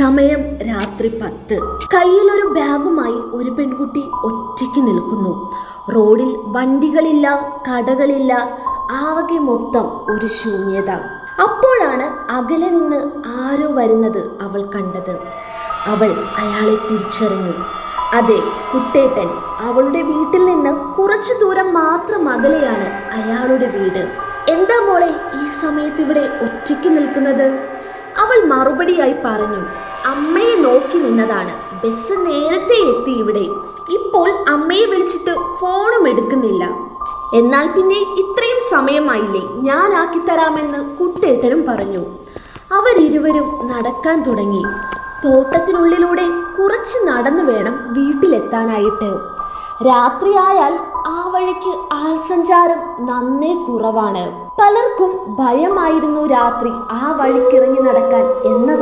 സമയം രാത്രി പത്ത്. കയ്യിലൊരു ബാഗുമായി ഒരു പെൺകുട്ടി ഒറ്റയ്ക്ക് നിൽക്കുന്നു. റോഡിൽ വണ്ടികളില്ല കടകളില്ല ആകെ മൊത്തം ഒരു ശൂന്യത. അപ്പോഴാണ് അകലെ നിന്ന് ആരോ വരുന്നത് അവൾ കണ്ടത്. അവൾ അയാളെ തിരിച്ചറിഞ്ഞു. അതെ കുട്ടേട്ടൻ. അവളുടെ വീട്ടിൽ നിന്ന് കുറച്ചു ദൂരം മാത്രം അകലെയാണ് അയാളുടെ വീട്. എന്താ മോളെ ഈ സമയത്ത് ഇവിടെ ഒറ്റയ്ക്ക് നിൽക്കുന്നത്? അവൾ മറുപടിയായി പറഞ്ഞു അമ്മയെ നോക്കി നിന്നതാണ്. ബസ് നേരത്തെ എത്തി ഇവിടെ. ഇപ്പോൾ അമ്മയെ വിളിച്ചിട്ട് ഫോണും എടുക്കുന്നില്ല. എന്നാൽ പിന്നെ ഇത്രയും സമയമായില്ലേ? ഞാൻ ആക്കിത്തരാമെന്ന് കുട്ടേട്ടനും പറഞ്ഞു. അവരിരുവരും നടക്കാൻ തുടങ്ങി. തോട്ടത്തിനുള്ളിലൂടെ കുറച്ച് നടന്നു വേണം വീട്ടിലെത്താനായിട്ട്. രാത്രിയായാൽ ആ വഴിക്ക് ആൾസഞ്ചാരം നന്നേ കുറവാണ്. പലർക്കും ഭയമായിരുന്നു രാത്രി ആ വഴിക്കിറങ്ങി നടക്കാൻ എന്നതാണ്